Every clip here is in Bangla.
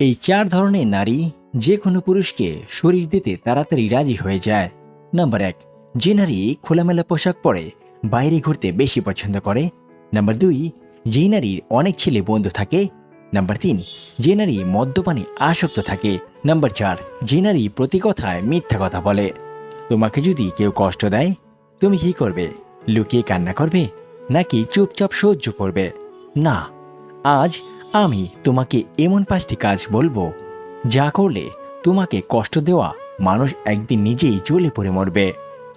এই চার ধরনের নারী যে কোনো পুরুষকে শরীর দিতে তাড়াতাড়ি রাজি হয়ে যায়। নাম্বার এক, যে নারী খোলামেলা পোশাক পরে বাইরে ঘুরতে বেশি পছন্দ করে। নাম্বার দুই, যে নারীর অনেক ছেলে বন্ধু থাকে। নাম্বার তিন, যে নারী মদ্যপানে আসক্ত থাকে। নাম্বার চার, যে নারী প্রতি কথায় মিথ্যা কথা বলে। তোমাকে যদি কেউ কষ্ট দেয়, তুমি কি করবে? লুকিয়ে কান্না করবে? নাকি চুপচাপ সহ্য করবে? না, আজ আমি তোমাকে এমন পাঁচটি কাজ বলব, যা করলে তোমাকে কষ্ট দেওয়া মানুষ একদিন নিজেই জ্বলে পড়ে মরবে।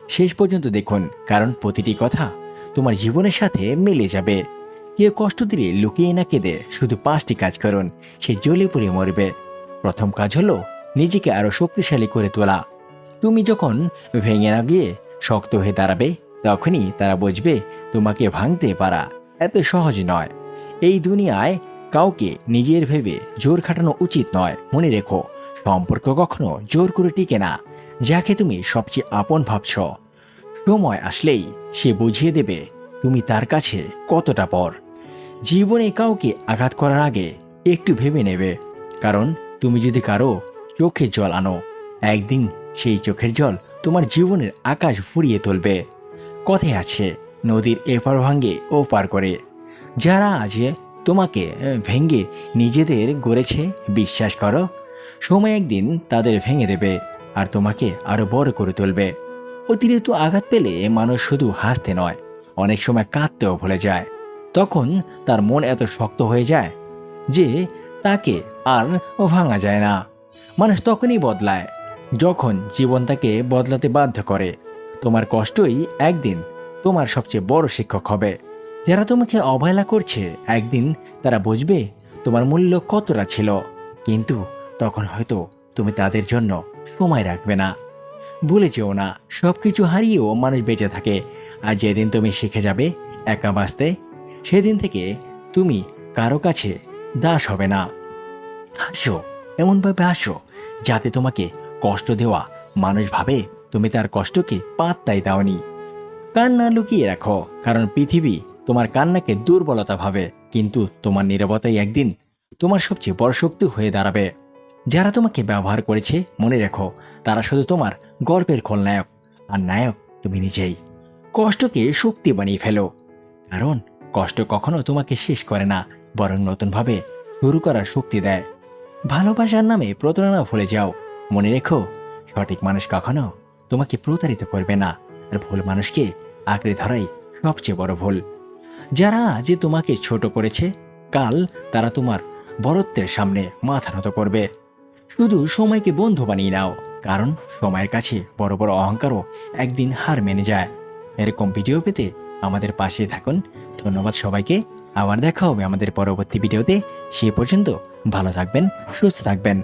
শেষ পর্যন্ত দেখুন, কারণ প্রতিটি কথা তোমার জীবনের সাথে মিলে যাবে। কেউ কষ্ট দিলে লুকিয়ে না কেঁদে শুধু পাঁচটি কাজ করুন, সে জ্বলে পড়ে মরবে। প্রথম কাজ হলো নিজেকে আরও শক্তিশালী করে তোলা। তুমি যখন ভেঙে না গিয়ে শক্ত হয়ে দাঁড়াবে, তখনই তারা বুঝবে তোমাকে ভাঙতে পারা এত সহজ নয়। এই দুনিয়ায় কাউকে নিজের ভেবে জোর খাটানো উচিত নয়। মনে রেখো, সম্পর্ক কখনো জোর করে টিকে না, যাকে তুমি সবচেয়ে আপন ভাবছ। সময় আসলেই সে বুঝিয়ে দেবে তুমি তার কাছে কতটা পর। জীবনে কাউকে আঘাত করার আগে একটু ভেবে নেবে, কারণ তুমি যদি কারও চোখের জল আনো, একদিন সেই চোখের জল তোমার জীবনের আকাশ ফুরিয়ে তুলবে। কথায় আছে, নদীর এপার ভাঙ্গে ও পার করে। যারা আজ তোমাকে ভেঙ্গে নিজেদের গড়েছে, বিশ্বাস করো। সময় একদিন তাদের ভেঙে দেবে আর তোমাকে আরও বড় করে তুলবে। অতিরিক্ত আঘাত পেলে মানুষ শুধু হাসতে নয়, অনেক সময় কাঁদতেও ভুলে যায়। তখন তার মন এত শক্ত হয়ে যায় যে তাকে আর ভাঙা যায় না। মানুষ তখনই বদলায়, যখন জীবন তাকে বদলাতে বাধ্য করে। তোমার কষ্টই একদিন তোমার সবচেয়ে বড় শিক্ষক হবে। যারা তোমাকে অবহেলা করছে, একদিন তারা বুঝবে তোমার মূল্য কতটা ছিল। কিন্তু তখন হয়তো তুমি তাদের জন্য সময় রাখবে না। ভুলে যেও না সব কিছু হারিয়েও মানুষ বেঁচে থাকে। আর যেদিন তুমি শিখে যাবে একা বাঁচতে, সেদিন থেকে তুমি কারও কাছে দাস হবে না। হাসো, এমনভাবে হাসো, যাতে তোমাকে কষ্ট দেওয়া মানুষ ভাবে তুমি তার কষ্টকে পাত্তাই দাওনি। কান্না লুকিয়ে রাখো, কারণ পৃথিবী তোমার কান্নাকে দুর্বলতা ভাবে, কিন্তু তোমার নীরবতাই একদিন তোমার সবচেয়ে বড় শক্তি হয়ে দাঁড়াবে। যারা তোমাকে ব্যবহার করেছে, মনে রেখো, তারা শুধু তোমার গর্বের খলনায়ক, আর নায়ক তুমি নিজেই। কষ্টকে শক্তি বানিয়ে ফেলো, কারণ কষ্ট কখনো তোমাকে শেষ করে না, বরং নতুনভাবে শুরু করার শক্তি দেয়। ভালোবাসার নামে প্রতারণা ভুলে যাও, মনে রেখো, সঠিক মানুষ কখনো তোমাকে প্রতারিত করবে না, আর ভুল মানুষকে আঁকড়ে ধরাই সবচেয়ে বড় ভুল। যারা যে তোমাকে ছোট করেছে, কাল তারা তোমার বরত্বের সামনে মাথা নত করবে। শুধু সময়কে বন্ধু বানিয়ে নাও, কারণ সময়ের কাছে বড় বড় অহংকারও একদিন হার মেনে যায়। এরকম ভিডিও পেতে আমাদের পাশে থাকুন। ধন্যবাদ সবাইকে। আবার দেখা হবে আমাদের পরবর্তী ভিডিওতে। সে পর্যন্ত ভালো থাকবেন, সুস্থ থাকবেন।